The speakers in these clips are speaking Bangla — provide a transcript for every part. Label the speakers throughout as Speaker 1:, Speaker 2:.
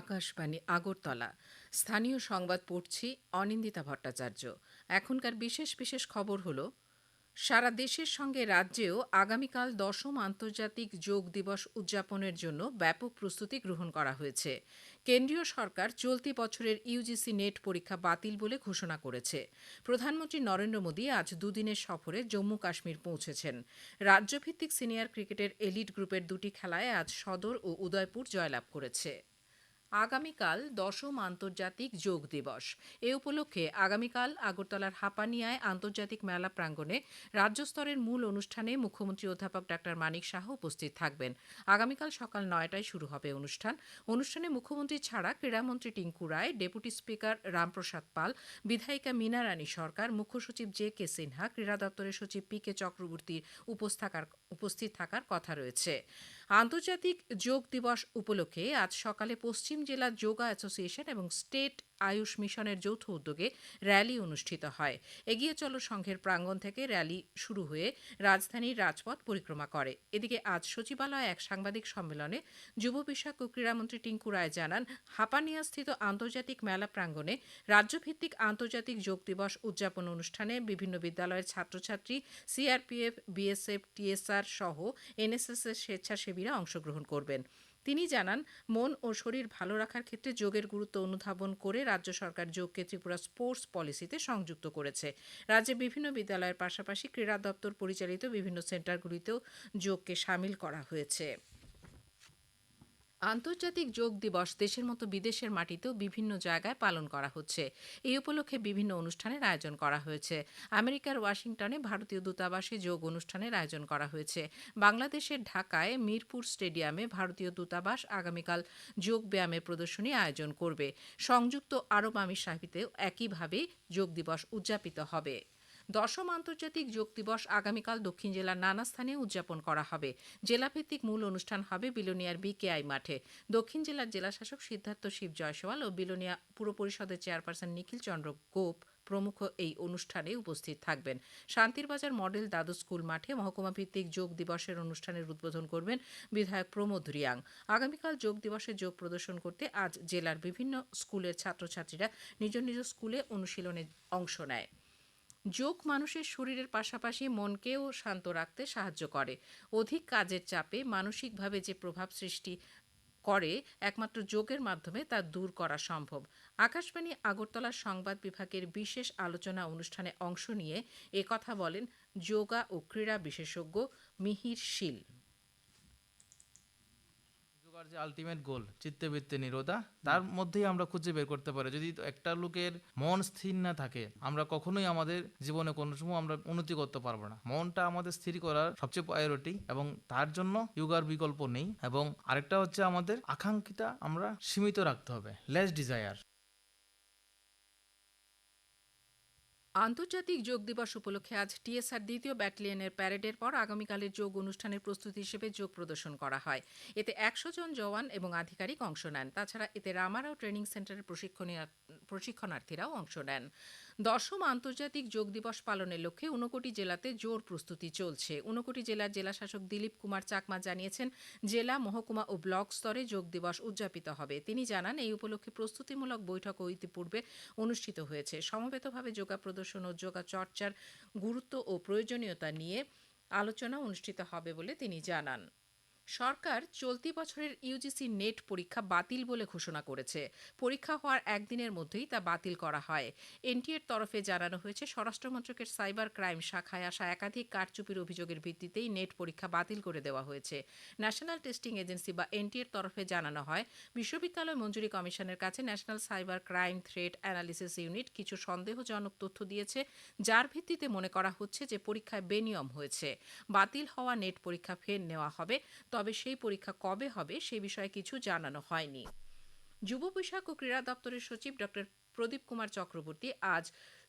Speaker 1: আকাশবাণী আগরতলা স্থানীয় সংবাদ পড়ছি অনিন্দিতা ভট্টাচার্য এখনকার বিশেষ বিশেষ খবর হল সারা দেশের সঙ্গে রাজ্যেও আগামীকাল দশম আন্তর্জাতিক যোগ দিবস উদযাপনের জন্য ব্যাপক প্রস্তুতি গ্রহণ করা হয়েছে কেন্দ্রীয় সরকার চলতি বছরের ইউজিসি নেট পরীক্ষা বাতিল বলে ঘোষণা করেছে প্রধানমন্ত্রী নরেন্দ্র মোদী আজ দুদিনের সফরে জম্মু কাশ্মীর পৌঁছেছেন রাজ্যভিত্তিক সিনিয়র ক্রিকেটের এলিট গ্রুপের দুটি খেলায় আজ সদর ও উদয়পুর জয়লাভ করেছে আগামীকাল দশম আন্তর্জাতিক যোগ দিবস এ উপলক্ষে আগামীকাল আগরতলার হাপানিয়ায় আন্তর্জাতিক মেলা প্রাঙ্গণে রাজ্যস্তরের মূল অনুষ্ঠানে মুখ্যমন্ত্রী অধ্যাপক ডাক্তার মানিক শাহ উপস্থিত থাকবেন আগামীকাল সকাল নয়টায় শুরু হবে অনুষ্ঠান অনুষ্ঠানে মুখ্যমন্ত্রী ছাড়া ক্রীড়ামন্ত্রী টিঙ্কু রায় ডেপুটি স্পিকার রামপ্রসাদ পাল বিধায়িকা মিনা রানী সরকার মুখ্য সচিব জে কে সিনহা ক্রীড়া দপ্তরের সচিব পি কে চক্রবর্তীর উপস্থিত থাকার কথা রয়েছে আন্তর্জাতিক যোগ দিবস উপলক্ষে আজ সকালে পশ্চিম জেলা যোগা অ্যাসোসিয়েশন এবং স্টেট আয়ুষ মিশনের যৌথ উদ্যোগে র্যালি অনুষ্ঠিত হয় এগিয়ে চলো সংঘের প্রাঙ্গণ থেকে র্যালি শুরু হয়ে রাজধানীর রাজপথ পরিক্রমা করে এদিকে আজ সচিবালয়ে এক সাংবাদিক সম্মেলনে যুব বিষয়ক ও ক্রীড়ামন্ত্রী টিঙ্কু রায় জানান হাপানিয়াস্থিত আন্তর্জাতিক মেলা প্রাঙ্গণে রাজ্যভিত্তিক আন্তর্জাতিক যোগ দিবস উদযাপন অনুষ্ঠানে বিভিন্ন বিদ্যালয়ের ছাত্রছাত্রী সিআরপিএফ বিএসএফ টিএসআর সহ এনএসএস এর স্বেচ্ছাসেবীরা অংশগ্রহণ করবেন তিনি জানান মন ও শরীর ভালো রাখার ক্ষেত্রে যোগের গুরুত্ব অনুধাবন করে রাজ্য সরকার যোগকে ত্রিপুরা স্পোর্টস পলিসিতে সংযুক্ত করেছে রাজ্যে বিভিন্ন বিদ্যালয়ের পাশাপাশি ক্রীড়া দপ্তর পরিচালিত বিভিন্ন সেন্টারগুলিতেও যোগকে সামিল করা হয়েছে আন্তর্জাতিক যোগ দিবস দেশের মতো বিদেশের মাটিতেও বিভিন্ন জায়গায় পালন করা হচ্ছে এই উপলক্ষে বিভিন্ন অনুষ্ঠানের আয়োজন করা হয়েছে আমেরিকার ওয়াশিংটনে ভারতীয় দূতাবাসে যোগ অনুষ্ঠানের আয়োজন করা হয়েছে বাংলাদেশের ঢাকায় মিরপুর স্টেডিয়ামে ভারতীয় দূতাবাস আগামীকাল যোগ ব্যায়ামের প্রদর্শনী আয়োজন করবে সংযুক্ত আরব আমির সাহিতেও একইভাবে যোগ দিবস উদযাপিত হবে দশম আন্তর্জাতিক যোগ দিবস আগামীকাল দক্ষিণ জেলার নানা স্থানে উদযাপন করা হবে জেলাভিত্তিক মূল অনুষ্ঠান হবে বিলোনিয়ার বিকেআই মাঠে দক্ষিণ জেলার জেলাশাসক সিদ্ধার্থ শিব জয়সওয়াল ও বিলোনিয়া পুর পরিষদের চেয়ারপারসন নিখিল চন্দ্র গোপ প্রমুখ এই অনুষ্ঠানে উপস্থিত থাকবেন শান্তিরবাজার মডেল দাদু স্কুল মাঠে মহকুমা ভিত্তিক যোগ দিবসের অনুষ্ঠানের উদ্বোধন করবেন বিধায়ক প্রমোদ রিয়াং আগামীকাল যোগ দিবসে যোগ প্রদর্শন করতে আজ জেলার বিভিন্ন স্কুলের ছাত্রছাত্রীরা নিজ নিজ স্কুলে অনুশীলনে অংশ নেয় যোগ মানুষের শরীরের পাশাপাশি মনকেও শান্ত রাখতে সাহায্য করে অধিক কাজের চাপে মানসিকভাবে যে প্রভাব সৃষ্টি করে একমাত্র যোগের মাধ্যমে তা দূর করা সম্ভব আকাশবাণী আগরতলা সংবাদ বিভাগের বিশেষ আলোচনা অনুষ্ঠানে অংশ নিয়ে কথা বলেন যোগা ও ক্রীড়া বিশেষজ্ঞ মিহির শীল আমার যে আলটিমেট গোল চিত্তবৃত্তি নিরোধা তার মধ্যেই আমরা খুঁজে বের করতে পারি যদি একটা লোকের মন স্থির না থাকে আমরা কখনোই আমাদের জীবনে কোনো সময় আমরা উন্নতি করতে পারবো না মনটা আমাদের স্থির করার সবচেয়ে প্রায়োরিটি এবং তার জন্য ইয়োগার বিকল্প নেই এবং আরেকটা হচ্ছে আমাদের আকাঙ্ক্ষিতা আমরা সীমিত রাখতে হবে লেস ডিজায়ার আন্তর্জাতিক যোগ দিবস উপলক্ষে আজ টিএসআর দ্বিতীয় ব্যাটালিয়নের প্যারেডের পর আগামীকালের যোগ অনুষ্ঠানের প্রস্তুতি হিসেবে যোগ প্রদর্শন করা হয় এতে একশো জন জওয়ান এবং আধিকারিক অংশ নেন তাছাড়া এতে রামারাও ট্রেনিং সেন্টারের প্রশিক্ষণার্থীরাও অংশ নেন দশম আন্তর্জাতিক যোগ দিবস পালনের লক্ষ্যে ঊনকোটি জেলাতে জোর প্রস্তুতি চলছে ঊনকোটি জেলার জেলাশাসক দিলীপ কুমার চাকমা জানিয়েছেন জেলা মহকুমা ও ব্লক স্তরে যোগ দিবস উদযাপিত হবে তিনি জানান এই উপলক্ষে প্রস্তুতিমূলক বৈঠকও ইতিপূর্বে অনুষ্ঠিত হয়েছে সমবেতভাবে যোগা প্রদর্শন ও যোগা চর্চার গুরুত্ব ও প্রয়োজনীয়তা নিয়ে আলোচনা অনুষ্ঠিত হবে বলে তিনি জানান সরকার চলতি বছরের ইউজিসি নেট পরীক্ষা বাতিল বলে ঘোষণা করেছে পরীক্ষা হওয়ার একদিনের মধ্যেই তা বাতিল করা হয় এনটিএর তরফে জানানো হয়েছে স্বরাষ্ট্রমন্ত্রকের সাইবার ক্রাইম শাখায় আসা একাধিক কারচুপির অভিযোগের ভিত্তিতেই নেট পরীক্ষা বাতিল করে দেওয়া হয়েছে ন্যাশনাল টেস্টিং এজেন্সি বা এনটিএর তরফে জানানো হয় বিশ্ববিদ্যালয় মঞ্জুরি কমিশনের কাছে national cyber crime threat analysis unit কিছু সন্দেহজনক তথ্য দিয়েছে যার ভিত্তিতে মনে করা হচ্ছে যে পরীক্ষায় বেনিয়ম হয়েছে বাতিল হওয়া নেট পরীক্ষা ফের নেওয়া হবে তবে সেই পরীক্ষা কবে হবে সে বিষয়ে কিছু জানানো হয়নি যুব বৈশাখ ও ক্রীড়া দপ্তরের সচিব ডক্টর প্রদীপ কুমার চক্রবর্তী আজ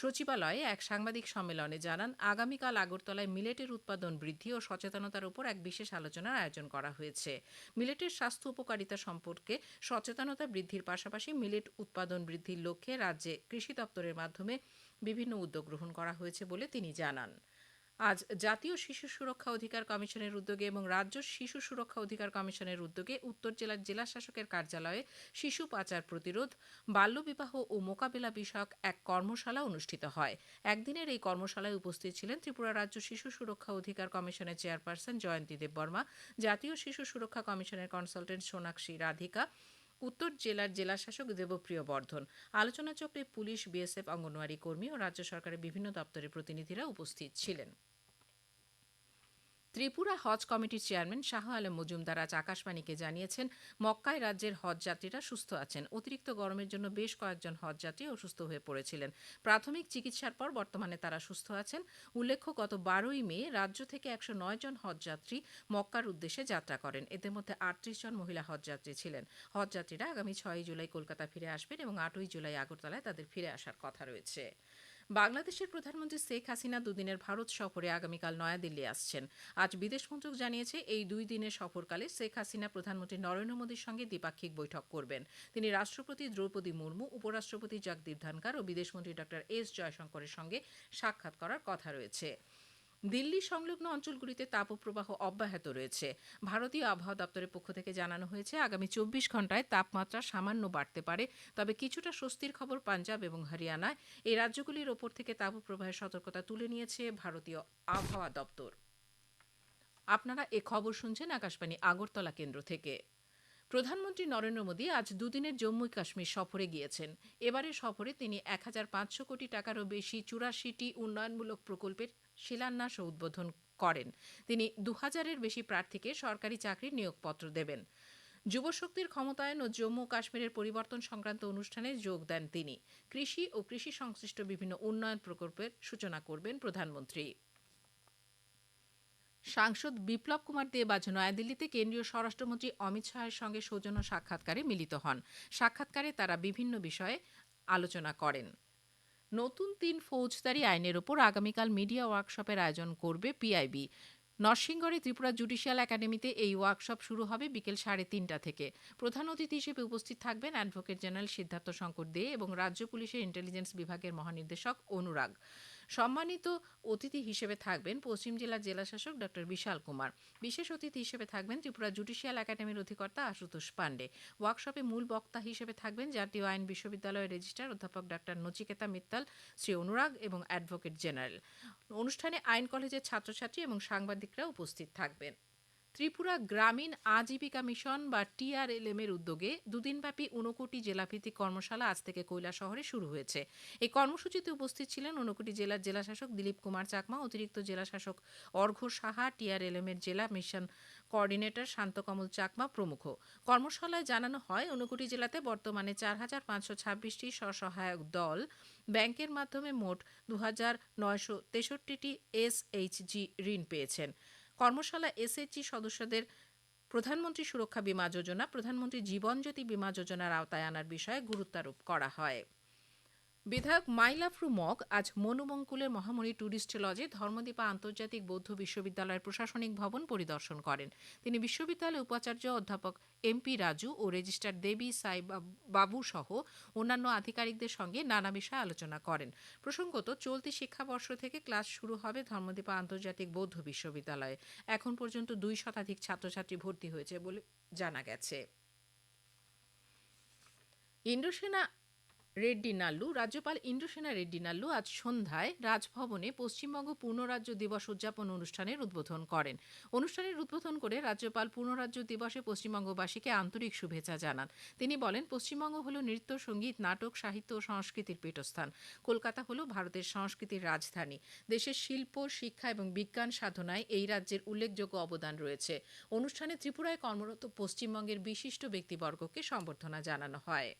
Speaker 1: সচিবালয়ে এক সাংবাদিক সম্মেলনে জানান আগামীকাল আগরতলায় মিলেটের উৎপাদন বৃদ্ধি ও সচেতনতার উপর এক বিশেষ আলোচনার আয়োজন করা হয়েছে মিলেটের স্বাস্থ্য উপকারিতা সম্পর্কে সচেতনতা বৃদ্ধির পাশাপাশি মিলেট উৎপাদন বৃদ্ধির লক্ষ্যে রাজ্যে কৃষি দপ্তরের মাধ্যমে বিভিন্ন উদ্যোগ গ্রহণ করা হয়েছে বলে তিনি জানান আজ জাতীয় শিশু সুরক্ষা অধিকার কমিশনের উদ্যোগে এবং রাজ্য শিশু সুরক্ষা অধিকার কমিশনের উদ্যোগে উত্তর জেলার জেলা শাসকের কার্যালয়ে শিশু পাচার প্রতিরোধ বাল্যবিবাহ ও মোকাবিলা বিষয়ক এক কর্মশালা অনুষ্ঠিত হয় একদিনের এই কর্মশালায় উপস্থিত ছিলেন ত্রিপুরা রাজ্য শিশু সুরক্ষা অধিকার কমিশনের চেয়ারপারসন জয়ন্তী দেববর্মা জাতীয় শিশু সুরক্ষা কমিশনের কনসালটেন্ট সোনাক্ষী রাধিকা উত্তর জেলার জেলাশাসক দেবপ্রিয় বর্ধন আলোচনাচক্রে পুলিশ বিএসএফ অঙ্গনওয়াড়ি কর্মী ও রাজ্য সরকারের বিভিন্ন দপ্তরের প্রতিনিধিরা উপস্থিত ছিলেন ত্রিপুরা হজ কমিটির চেয়ারম্যান শাহ আলম মজুমদার আজ আকাশবাণীকে জানিয়েছেন মক্কায় রাজ্যের হজ যাত্রীরা সুস্থ আছেন অতিরিক্ত গরমের জন্য বেশ কয়েকজন হজ যাত্রী অসুস্থ হয়ে পড়েছিলেন প্রাথমিক চিকিৎসার পর বর্তমানে তারা সুস্থ আছেন উল্লেখ্য গত বারোই মে রাজ্য থেকে একশো নয় জন হজযাত্রী মক্কার উদ্দেশ্যে যাত্রা করেন এদের মধ্যে আটত্রিশ জন মহিলা হজযাত্রী ছিলেন হজযাত্রীরা আগামী ছয়ই জুলাই কলকাতা ফিরে আসবেন এবং আটই জুলাই আগরতলায় তাদের ফিরে আসার কথা রয়েছে বাংলাদেশের প্রধানমন্ত্রী শেখ হাসিনা দুদিনের ভারত সফরে আগামীকাল নয়াদিল্লি আসছেন আজ বিদেশ মন্ত্রক জানিয়েছে এই দুই দিনের সফরকালে শেখ হাসিনা প্রধানমন্ত্রী নরেন্দ্র মোদীর সঙ্গে দ্বিপাক্ষিক বৈঠক করবেন তিনি রাষ্ট্রপতি দ্রৌপদী মুর্মু উপরাষ্ট্রপতি জগদীপ ধনকার ও বিদেশমন্ত্রী ড এস জয়শঙ্করের সঙ্গে সাক্ষাৎ করার কথা রয়েছে দিল্লি সংলগ্ন অঞ্চলগুলিতে তাপপ্রবাহ অব্যাহত রয়েছে ভারতীয় আবহাওয়া দপ্তরের পক্ষ থেকে জানানো হয়েছে আগামী চব্বিশ ঘন্টায় তাপমাত্রা সামান্য বাড়তে পারে তবে কিছুটা স্বস্তির খবর পাঞ্জাব এবং হরিয়ানায় এই রাজ্যগুলির ওপর থেকে তাপপ্রবাহের সতর্কতা তুলে নিয়েছে ভারতীয় আবহাওয়া দপ্তর আপনারা এ খবর শুনছেন আকাশবাণী আগরতলা কেন্দ্র থেকে প্রধানমন্ত্রী নরেন্দ্র মোদী আজ দুদিনের জম্মু কাশ্মীর সফরে গিয়েছেন এবারে সফরে তিনি এক কোটি টাকারও বেশি চুরাশিটি উন্নয়নমূলক প্রকল্পের শিলান্যাস উদ্বোধন করেন তিনি দু হাজারের বেশি প্রার্থীকে সরকারি চাকরির নিয়োগপত্র দেবেন যুবশক্তির ক্ষমতায়ন ও জম্মু কাশ্মীরের পরিবর্তন সংক্রান্ত অনুষ্ঠানে যোগ দেন তিনি কৃষি ও কৃষি সংশ্লিষ্ট বিভিন্ন উন্নয়ন প্রকল্পের সূচনা করবেন প্রধানমন্ত্রী সাংসদ বিপ্লব কুমার দেব আজ নয়াদিল্লিতে কেন্দ্রীয় স্বরাষ্ট্রমন্ত্রী অমিত শাহের সঙ্গে সৌজন্য সাক্ষাৎকারে মিলিত হন সাক্ষাৎকারে তারা বিভিন্ন বিষয়ে আলোচনা করেন নতুন তিন ফৌজদারি আইনের ওপর আগামীকাল মিডিয়া ওয়ার্কশপের আয়োজন করবে পিআইবি নরসিংগড়ে ত্রিপুরা জুডিশিয়াল একাডেমিতে এই ওয়ার্কশপ শুরু হবে বিকেল সাড়ে তিনটা থেকে প্রধান অতিথি হিসেবে উপস্থিত থাকবেন অ্যাডভোকেট জেনারেল সিদ্ধার্থ শঙ্কর দে এবং রাজ্য পুলিশের ইন্টেলিজেন্স বিভাগের মহানির্দেশক অনুরাগ সম্মানিত অতিথি হিসেবে থাকবেন পশ্চিম জেলার জেলাশাসক ডক্টর বিশাল কুমার বিশেষ অতিথি হিসেবে থাকবেন ত্রিপুরা জুডিশিয়াল একাডেমির অধিকর্তা আশুতোষ পাণ্ডে ওয়ার্কশপে মূল বক্তা হিসেবে থাকবেন জাতীয় আইন বিশ্ববিদ্যালয়ের রেজিস্ট্রার অধ্যাপক ডক্টর নচিকেতা মিত্তাল শ্রী অনুরাগ এবং অ্যাডভোকেট জেনারেল অনুষ্ঠানে আইন কলেজের ছাত্রছাত্রী এবং সাংবাদিকরা উপস্থিত থাকবেন ত্রিপুরা গ্রামীণ আজীবিকা মিশন বা টিআরএলএম এর উদ্যোগে দুদিনব্যাপী ঊনকোটি জেলাভিত্তিক কর্মশালা আজ থেকে কৈলা শহরে শুরু হয়েছে এই কর্মসূচিতে উপস্থিত ছিলেন ঊনকোটি জেলার জেলাশাসক দিলীপ কুমার চাকমা অতিরিক্ত জেলাশাসক অর্ঘ সাহা টিআরএলএম এর জেলা মিশন কোঅর্ডিনেটর শান্তকমল চাকমা প্রমুখ কর্মশালায় জানানো হয় ঊনকোটি জেলাতে বর্তমানে চার হাজার পাঁচশো ছাব্বিশটি স্বসহায়ক দল ব্যাংকের মাধ্যমে মোট দু হাজার নয়শো তেষট্টিটি জি ঋণ পেয়েছেন কর্মশালা এসএইচজি সদস্যদের প্রধানমন্ত্রী সুরক্ষা বীমা যোজনা প্রধানমন্ত্রী জীবন জ্যোতি বীমা যোজনার আওতায় আনার বিষয়ে গুরুত্বারোপ করা হয় বিধায়ক মাইলাফরু মগ আজ মনুমঙ্কুলের মহামণি ট্যুরিস্ট লজে ধর্মদীপা আন্তর্জাতিক বৌদ্ধ বিশ্ববিদ্যালয়ের প্রশাসনিক ভবন পরিদর্শন করেন তিনি বিশ্ববিদ্যালয়ের উপাচার্য অধ্যাপক এমপি রাজু ও রেজিস্ট্রার দেবী সাই বাবু সহ অন্যান্য আধিকারিকদের সঙ্গে নানা বিষয়ে আলোচনা করেন প্রসঙ্গত চলতি শিক্ষাবর্ষ থেকে ক্লাস শুরু হবে ধর্মদীপা আন্তর্জাতিক বৌদ্ধ বিশ্ববিদ্যালয়ে এখন পর্যন্ত দুই শতাধিক ছাত্রছাত্রী ভর্তি হয়েছে বলে জানা গেছে ইন্দ্রসেনা রেড্ডি নাল্লু রাজ্যপাল ইন্দ্রসেনা রেড্ডি নাল্লু আজ সন্ধ্যায় রাজভবনে পশ্চিমবঙ্গ পূর্ণরাজ্য দিবস উদযাপন অনুষ্ঠানের উদ্বোধন করেন অনুষ্ঠানের উদ্বোধন করে রাজ্যপাল পূর্ণরাজ্য দিবসে পশ্চিমবঙ্গবাসীকে আন্তরিক শুভেচ্ছা জানান তিনি বলেন পশ্চিমবঙ্গ হল নৃত্য সঙ্গীত নাটক সাহিত্য ও সংস্কৃতির পীঠস্থান কলকাতা হল ভারতের সংস্কৃতির রাজধানী দেশের শিল্প শিক্ষা এবং বিজ্ঞান সাধনায় এই রাজ্যের উল্লেখযোগ্য অবদান রয়েছে অনুষ্ঠানে ত্রিপুরায় কর্মরত পশ্চিমবঙ্গের বিশিষ্ট ব্যক্তিবর্গকে সম্বর্ধনা জানানো হয়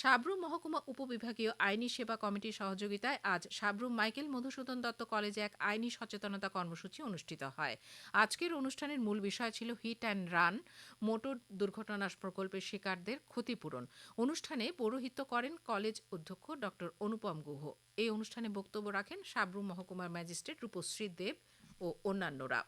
Speaker 1: সাবরু মহকুমা উপবিভাগীয় আইনি সেবা কমিটির সহযোগিতায় আজ সাবরু মাইকেল মধুসূদন দত্ত কলেজে এক আইনি সচেতনতা কর্মসূচি অনুষ্ঠিত হয় আজকের অনুষ্ঠানের মূল বিষয় ছিল হিট অ্যান্ড রান মোটর দুর্ঘটনা প্রকল্পের শিকারদের ক্ষতিপূরণ অনুষ্ঠানে পৌরোহিত্য করেন কলেজ অধ্যক্ষ ডক্টর অনুপম গুহ এই অনুষ্ঠানে বক্তব্য রাখেন সাবরু মহকুমার ম্যাজিস্ট্রেট রূপশ্রী দেব ও অন্যান্যরা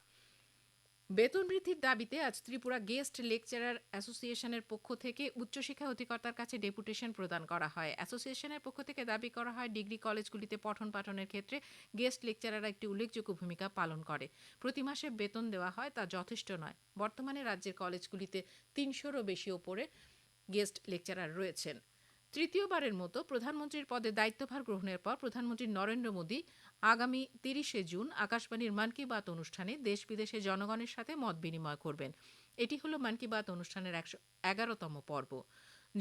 Speaker 1: বেতন বৃদ্ধির দাবিতে আজ ত্রিপুরা গেস্ট লেকচারার অ্যাসোসিয়েশনের পক্ষ থেকে উচ্চশিক্ষা অধিকর্তার কাছে ডেপুটেশন প্রদান করা হয় অ্যাসোসিয়েশনের পক্ষ থেকে দাবি করা হয় ডিগ্রি কলেজগুলিতে পঠন পাঠনের ক্ষেত্রে গেস্ট লেকচারার একটি উল্লেখযোগ্য ভূমিকা পালন করে প্রতি মাসে বেতন দেওয়া হয় তা যথেষ্ট নয় বর্তমানে রাজ্যের কলেজগুলিতে তিনশোরও বেশি ওপরে গেস্ট লেকচারার রয়েছেন তৃতীয়বারের মতো প্রধানমন্ত্রীর পদে দায়িত্বভার গ্রহণের পর প্রধানমন্ত্রী নরেন্দ্র মোদী আগামী তিরিশে জুন আকাশবাণীর মন কি বাত অনুষ্ঠানে দেশ বিদেশে জনগণের সাথে মত বিনিময় করবেন এটি হল মন কি বাত অনুষ্ঠানের একশো এগারোতম পর্ব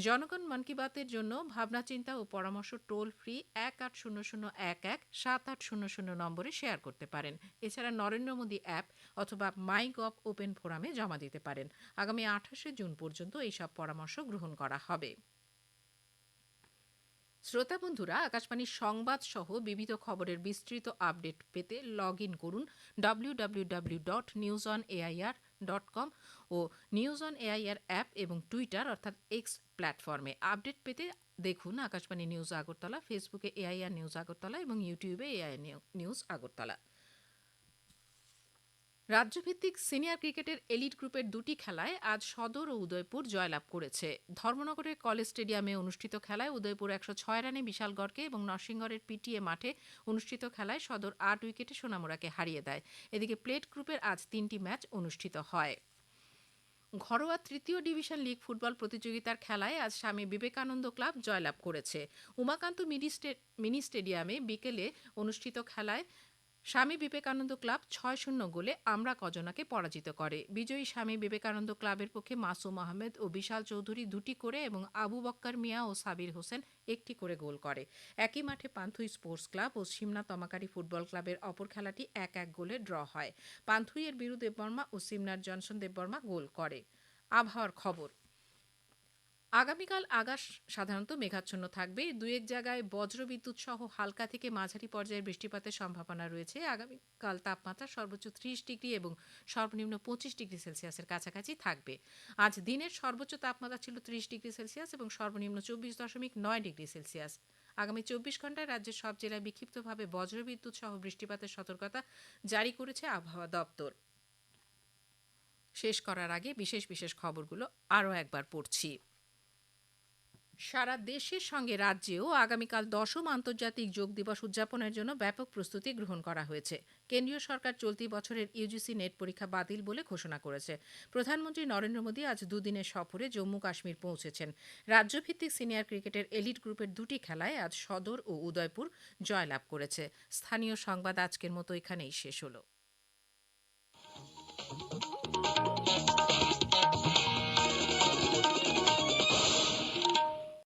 Speaker 1: জনগণ মন কি বাতের জন্য ভাবনা চিন্তা ও পরামর্শ টোল ফ্রি এক আট শূন্য শূন্য এক এক সাত আট শূন্য শূন্য নম্বরে শেয়ার করতে পারেন এছাড়া নরেন্দ্র মোদী অ্যাপ অথবা মাই গভ ওপেন ফোরামে জমা দিতে পারেন আগামী আঠাশে জুন পর্যন্ত এইসব পরামর্শ গ্রহণ করা হবে শ্রোতা বন্ধুরা আকাশবাণীর সংবাদ সহ বিবিধ খবরের বিস্তৃত আপডেট পেতে লগ ইন করুন W dot news on AIR dot com ও নিউজ অন এআইআর অ্যাপ এবং টুইটার অর্থাৎ এক্স প্ল্যাটফর্মে আপডেট পেতে দেখুন আকাশবাণী নিউজ আগরতলা ফেসবুকে এআইআর নিউজ আগরতলা এবং ইউটিউবে এআইআর নিউজ আগরতলা রাজ্যভিত্তিক সিনিয়র ক্রিকেটের এলিট গ্রুপের দুটি খেলায় আজ সদর ও উদয়পুর জয়লাভ করেছে ধর্মনগরের কলেজ স্টেডিয়ামে অনুষ্ঠিত খেলায় উদয়পুর একশো ছয় রানে বিশালগড়কে এবং নরসিংগড়ের পিটিএ মাঠে অনুষ্ঠিত খেলায় সদর আট উইকেটে সোনামুরাকে হারিয়ে দেয় এদিকে প্লেট গ্রুপের আজ তিনটি ম্যাচ অনুষ্ঠিত হয় ঘরোয়া তৃতীয় ডিভিশন লিগ ফুটবল প্রতিযোগিতার খেলায় আজ স্বামী বিবেকানন্দ ক্লাব জয়লাভ করেছে উমাকান্ত মিনি স্টেডিয়ামে বিকেলে অনুষ্ঠিত খেলায় স্বামী বিবেকানন্দ ক্লাব ছয় শূন্য গোলে আমরা কজনাকে পরাজিত করে বিজয়ী স্বামী বিবেকানন্দ ক্লাবের পক্ষে মাসুম আহমেদ ও বিশাল চৌধুরী দুটি করে এবং আবু বক্কর মিয়া ও সাবির হোসেন একটি করে গোল করে একই মাঠে পান্থুই স্পোর্টস ক্লাব ও সিমনা তমাকারি ফুটবল ক্লাবের অপর খেলাটি এক এক গোলে ড্র হয় পান্থুইয়ের বীরু দেববর্মা ও সিমনার জনসন দেববর্মা গোল করে আবহাওয়ার খবর আগামীকাল আকাশ সাধারণত মেঘাচ্ছন্ন থাকবে দু এক জায়গায় বজ্রবিদ্যুৎ সহ হালকা থেকে মাঝারি পর্যায়ের বৃষ্টিপাতের সম্ভাবনা রয়েছে আগামীকাল তাপমাত্রা সর্বোচ্চ ত্রিশ ডিগ্রি এবং সর্বনিম্ন পঁচিশ ডিগ্রি সেলসিয়াসের কাছাকাছি থাকবে আজ দিনের সর্বোচ্চ তাপমাত্রা ছিল ত্রিশ ডিগ্রি সেলসিয়াস এবং সর্বনিম্ন চব্বিশ দশমিক নয় ডিগ্রি সেলসিয়াস আগামী চব্বিশ ঘন্টায় রাজ্যের সব জেলায় বিক্ষিপ্তভাবে বজ্রবিদ্যুৎ সহ বৃষ্টিপাতের সতর্কতা জারি করেছে আবহাওয়া দপ্তর শেষ করার আগে বিশেষ বিশেষ খবরগুলো আরও একবার পড়ছি সারা দেশের সঙ্গে রাজ্যেও আগামীকাল দশম আন্তর্জাতিক যোগ দিবস উদযাপনের জন্য ব্যাপক প্রস্তুতি গ্রহণ করা হয়েছে কেন্দ্রীয় সরকার চলতি বছরের ইউজিসি নেট পরীক্ষা বাতিল বলে ঘোষণা করেছে প্রধানমন্ত্রী নরেন্দ্র মোদী আজ দুদিনের সফরে জম্মু কাশ্মীর পৌঁছেছেন রাজ্যভিত্তিক সিনিয়র ক্রিকেটের এলিট গ্রুপের দুটি খেলায় আজ সদর ও উদয়পুর জয়লাভ করেছে স্থানীয় সংবাদ আজকের মতো এখানেই শেষ হলো